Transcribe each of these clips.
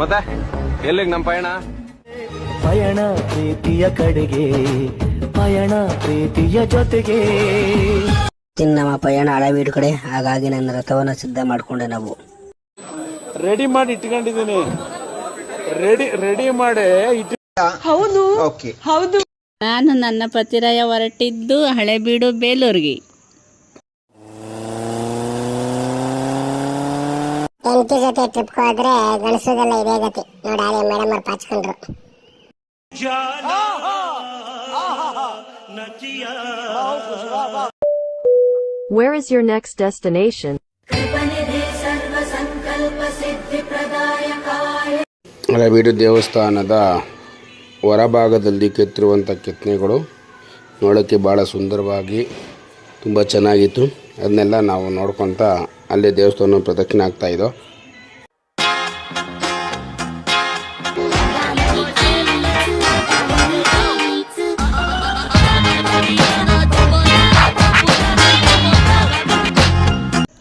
ಮತ್ತೆ? ಎಲ್ಲಿಗೆ ನಮ್ಮ ಪಯಣ? ಪಯಣ ಪ್ರೀತಿಯ ಕಡೆಗೆ ಪಯಣ ಪ್ರೀತಿಯ ಜೊತೆಗೆ. ನಮ್ಮ ಪಯಣ ಹಳವೀಡು ಕಡೆ ಹಾಗಾಗಿ ನನ್ನ ರಥವನ್ನು ಸಿದ್ಧ ಮಾಡಿಕೊಂಡೆ ನಾವು. ರೆಡಿ ಮಾಡಿ ಇಟ್ಕೊಂಡಿದ್ದೀನಿ. ರೆಡಿ ರೆಡಿ ಮಾಡಿ ಇಟ್ಟು ನಾನು ನನ್ನ ಪತಿರಾಯ ಹೊರಟಿದ್ದು ಹಳೆಬೀಡು ಬೇಲೂರಿಗೆ. ಹೆಂಡತಿ ಜೊತೆ ಟ್ರಿಪ್ ಹೋದ್ರೆ ಗಣಸದೆಲ್ಲ ಇದೇ ಗತಿ. ನೋಡಿ ಅದೇ ಮೇಡಮ್ ಅವ್ರು ಪಾಚ್ಕೊಂಡ್ರು. Where is your next destination? Halebidu ದೇವಸ್ಥಾನದ ಹೊರಭಾಗದಲ್ಲಿ ಕೆತ್ತಿರುವಂಥ ಕೆತ್ತನೆಗಳು ನೋಡೋಕ್ಕೆ ಭಾಳ ಸುಂದರವಾಗಿ ತುಂಬ ಚೆನ್ನಾಗಿತ್ತು. ಅದನ್ನೆಲ್ಲ ನಾವು ನೋಡ್ಕೊತ ಅಲ್ಲಿ ದೇವಸ್ಥಾನ ಪ್ರದಕ್ಷಿಣೆ ಆಗ್ತಾ ಇದ್ದೋ.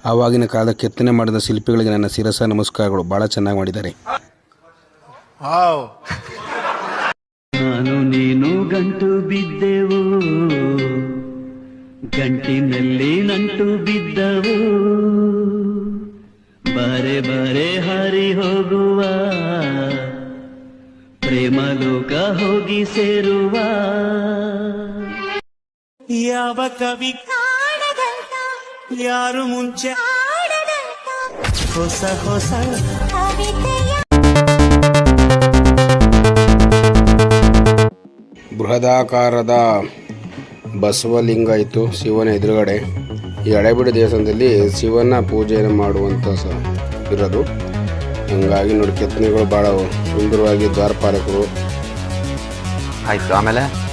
ಆವಾಗಿನ ಕಾಲದ ಕೆತ್ತನೆ ಮಾಡಿದ ಶಿಲ್ಪಿಗಳಿಗೆ ನನ್ನ ಶಿರಸ ನಮಸ್ಕಾರಗಳು ಬಹಳ ಚೆನ್ನಾಗಿ ಮಾಡಿದ್ದಾರೆ. ನಾನು ನೀನು ಗಂಟು ಬಿದ್ದೆವು. ಗಂಟಿನಲ್ಲಿ ನಂಟು ಬಿದ್ದವು. ಬರೆ ಬರೆ ಹರಿ ಹೋಗುವ. ಪ್ರೇಮ ಲೋಕ ಹೋಗಿ ಸೇರುವ. ಯಾವ ಕವಿ? ಯಾರು ಮುಂಚೆ? ಹೊಸ ಹೊಸ ಬೃಹದಾಕಾರದ ಬಸವಲಿಂಗ ಇತ್ತು ಶಿವನ ಎದುರುಗಡೆ. ಈ ಹಳೆಬೀಡು ದೇವಸ್ಥಾನದಲ್ಲಿ ಶಿವನ ಪೂಜೆಯನ್ನು ಮಾಡುವಂಥ ಸ ಇರೋದು. ಹಂಗಾಗಿ ನೋಡಿ ಕೆತ್ತನೆಗಳು ಭಾಳ ಸುಂದರವಾಗಿ ದ್ವಾರಪಾಲಕರು. ಆಯಿತು, ಆಮೇಲೆ?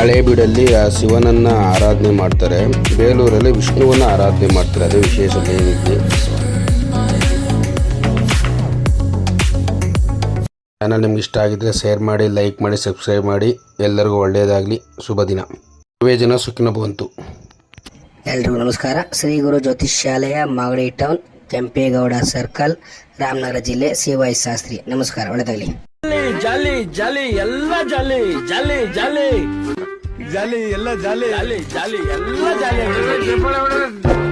ಹಳೇಬೀಡಲ್ಲಿ ಆ ಶಿವನನ್ನ ಆರಾಧನೆ ಮಾಡ್ತಾರೆ. ಬೇಲೂರಲ್ಲಿ ವಿಷ್ಣುವನ್ನ ಆರಾಧನೆ ಮಾಡ್ತಾರೆ. ಅದು ವಿಶೇಷ ಏನಿದೆ ಚಾನಲ್ ನಿಮ್ಗೆ ಇಷ್ಟ ಆಗಿದ್ರೆ ಶೇರ್ ಮಾಡಿ ಲೈಕ್ ಮಾಡಿ ಸಬ್ಸ್ಕ್ರೈಬ್ ಮಾಡಿ. ಎಲ್ಲರಿಗೂ ಒಳ್ಳೆಯದಾಗಲಿ. ಶುಭ ದಿನ. ಸರ್ವೇ ಜನ ಸುಖಿನ ಬಂತು ಎಲ್ರಿಗೂ ನಮಸ್ಕಾರ. ಶ್ರೀ ಗುರು ಜ್ಯೋತಿಷ್ ಶಾಲೆಯ ಮಾಗಡಿ ಟೌನ್ ಕೆಂಪೇಗೌಡ ಸರ್ಕಲ್ ರಾಮನಗರ ಜಿಲ್ಲೆ ಸಿ ವೈ ಶಾಸ್ತ್ರಿ. ನಮಸ್ಕಾರ. ಒಳ್ಳೆದಾಗಲಿ. ಜಾಲಿ ಜಾಲಿ ಎಲ್ಲ ಜಾಲಿ ಜಾಲಿ ಜಾಲಿ. ಜಾಲಿ ಎಲ್ಲ ಜಾಲಿ ಜಾಲಿ ಜಾಲಿ ಎಲ್ಲ ಜಾಲಿ